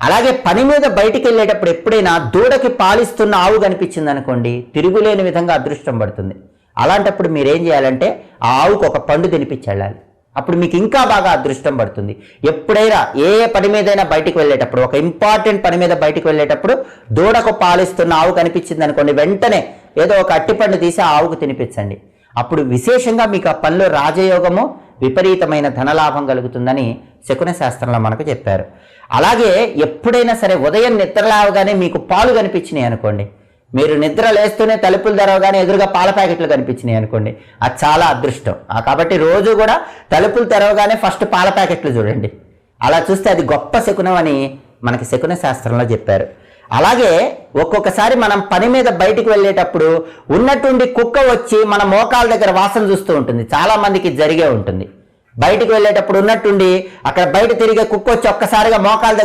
అలాగే పని మీద బయటికి వెళ్ళేటప్పుడు ఎప్పుడైనా దూడకి పాలిస్తున్న ఆవు కనిపించింది అనుకోండి తిరుగులేని విధంగా అదృష్టం పడుతుంది. అలాంటప్పుడు మీరేం చేయాలంటే ఆ ఆవుకు ఒక పండు తినిపించి వెళ్ళాలి అప్పుడు మీకు ఇంకా బాగా అదృష్టం పడుతుంది. ఎప్పుడైనా ఏ ఏ పని మీదైనా బయటికి వెళ్ళేటప్పుడు ఒక ఇంపార్టెంట్ పని మీద బయటికి వెళ్ళేటప్పుడు దూడకు పాలిస్తున్న ఆవు కనిపించింది అనుకోండి వెంటనే ఏదో ఒక అట్టిపండు తీసి ఆ ఆవుకు తినిపించండి. అప్పుడు విశేషంగా మీకు ఆ పనిలో రాజయోగము విపరీతమైన ధనలాభం కలుగుతుందని శకున శాస్త్రంలో మనకు చెప్పారు. అలాగే ఎప్పుడైనా సరే ఉదయం నిద్ర లేవగానే మీకు పాలు కనిపించినాయి అనుకోండి. మీరు నిద్ర లేస్తూనే తలుపులు తెరవగానే ఎదురుగా పాల ప్యాకెట్లు కనిపించినాయి అనుకోండి. అది చాలా అదృష్టం. కాబట్టి రోజు కూడా తలుపులు తెరవగానే ఫస్ట్ పాల ప్యాకెట్లు చూడండి. అలా చూస్తే అది గొప్ప శకునం అని మనకి శకున శాస్త్రంలో చెప్పారు. అలాగే ఒక్కొక్కసారి మనం పని మీద బయటికి వెళ్ళేటప్పుడు ఉన్నట్టుండి కుక్క వచ్చి మన మోకాల దగ్గర వాసన చూస్తూ ఉంటుంది. చాలా మందికి జరిగే ఉంటుంది. బయటికి వెళ్ళేటప్పుడు ఉన్నట్టుండి అక్కడ బయట తిరిగే కుక్క వచ్చి ఒక్కసారిగా మోకాల దగ్గర